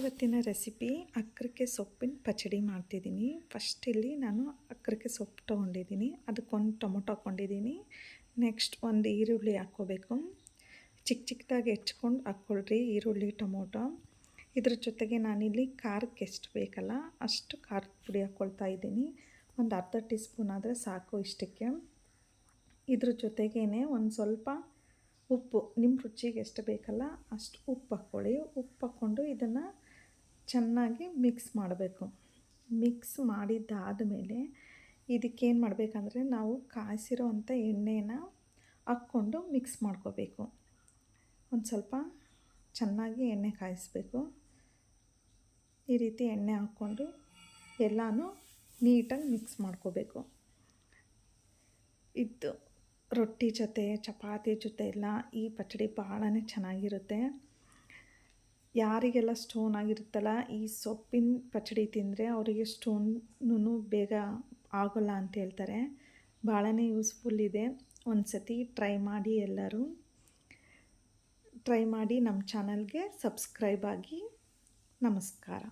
ಇವತ್ತಿನ ರೆಸಿಪಿ ಅಕ್ರಕ್ಕೆ ಸೊಪ್ಪಿನ ಪಚಡಿ ಮಾಡ್ತಿದ್ದೀನಿ. ಫಸ್ಟ್ ಇಲ್ಲಿ ನಾನು ಅಕ್ರಕ್ಕೆ ಸೊಪ್ಪು ತೊಗೊಂಡಿದ್ದೀನಿ. ಅದಕ್ಕೊಂದು ಟೊಮೊಟೊ ಹಾಕ್ಕೊಂಡಿದ್ದೀನಿ. ನೆಕ್ಸ್ಟ್ ಒಂದು ಈರುಳ್ಳಿ ಹಾಕ್ಕೋಬೇಕು. ಚಿಕ್ಕ ಚಿಕ್ಕದಾಗಿ ಹೆಚ್ಕೊಂಡು ಹಾಕ್ಕೊಳ್ರಿ ಈರುಳ್ಳಿ, ಟೊಮೊಟೊ. ಇದ್ರ ಜೊತೆಗೆ ನಾನಿಲ್ಲಿ ಖಾರಕ್ಕೆ ಎಷ್ಟು ಬೇಕಲ್ಲ ಅಷ್ಟು ಖಾರದ ಪುಡಿ ಹಾಕ್ಕೊಳ್ತಾ ಇದ್ದೀನಿ. ಒಂದು ಅರ್ಧ ಟೀ ಸ್ಪೂನ್ ಆದರೆ ಸಾಕು ಇಷ್ಟಕ್ಕೆ. ಇದ್ರ ಜೊತೆಗೇ ಒಂದು ಸ್ವಲ್ಪ ಉಪ್ಪು. ನಿಮ್ಮ ರುಚಿಗೆ ಎಷ್ಟು ಬೇಕಲ್ಲ ಅಷ್ಟು ಉಪ್ಪು ಹಾಕ್ಕೊಳ್ಳಿ. ಉಪ್ಪು ಹಾಕ್ಕೊಂಡು ಇದನ್ನು ಚೆನ್ನಾಗಿ ಮಿಕ್ಸ್ ಮಾಡಬೇಕು. ಮಿಕ್ಸ್ ಮಾಡಿದ್ದಾದ ಮೇಲೆ ಇದಕ್ಕೇನು ಮಾಡಬೇಕಂದ್ರೆ ನಾವು ಕಾಯಿಸಿರೋ ಅಂಥ ಎಣ್ಣೆನ ಹಾಕ್ಕೊಂಡು ಮಿಕ್ಸ್ ಮಾಡ್ಕೋಬೇಕು. ಒಂದು ಸ್ವಲ್ಪ ಚೆನ್ನಾಗಿ ಎಣ್ಣೆ ಕಾಯಿಸ್ಬೇಕು. ಈ ರೀತಿ ಎಣ್ಣೆ ಹಾಕ್ಕೊಂಡು ಎಲ್ಲನೂ ನೀಟಾಗಿ ಮಿಕ್ಸ್ ಮಾಡ್ಕೋಬೇಕು. ಇದು ರೊಟ್ಟಿ ಜೊತೆ, ಚಪಾತಿ ಜೊತೆ ಎಲ್ಲ ಈ ಪಚಡಿ ಭಾಳನೇ ಚೆನ್ನಾಗಿರುತ್ತೆ. ಯಾರಿಗೆಲ್ಲ ಸ್ಟೋನ್ ಆಗಿರುತ್ತಲ್ಲ, ಈ ಸೊಪ್ಪಿನ ಪಚಡಿ ತಿಂದರೆ ಅವರಿಗೆ ಸ್ಟೋನು ಬೇಗ ಆಗೋಲ್ಲ ಅಂತ ಹೇಳ್ತಾರೆ. ಭಾಳನೇ ಯೂಸ್ಫುಲ್ ಇದೆ. ಒಂದು ಸತಿ ಟ್ರೈ ಮಾಡಿ ಎಲ್ಲರೂ. ಟ್ರೈ ಮಾಡಿ ನಮ್ಮ ಚಾನಲ್ಗೆ ಸಬ್ಸ್ಕ್ರೈಬ್ ಆಗಿ ನಮಸ್ಕಾರ.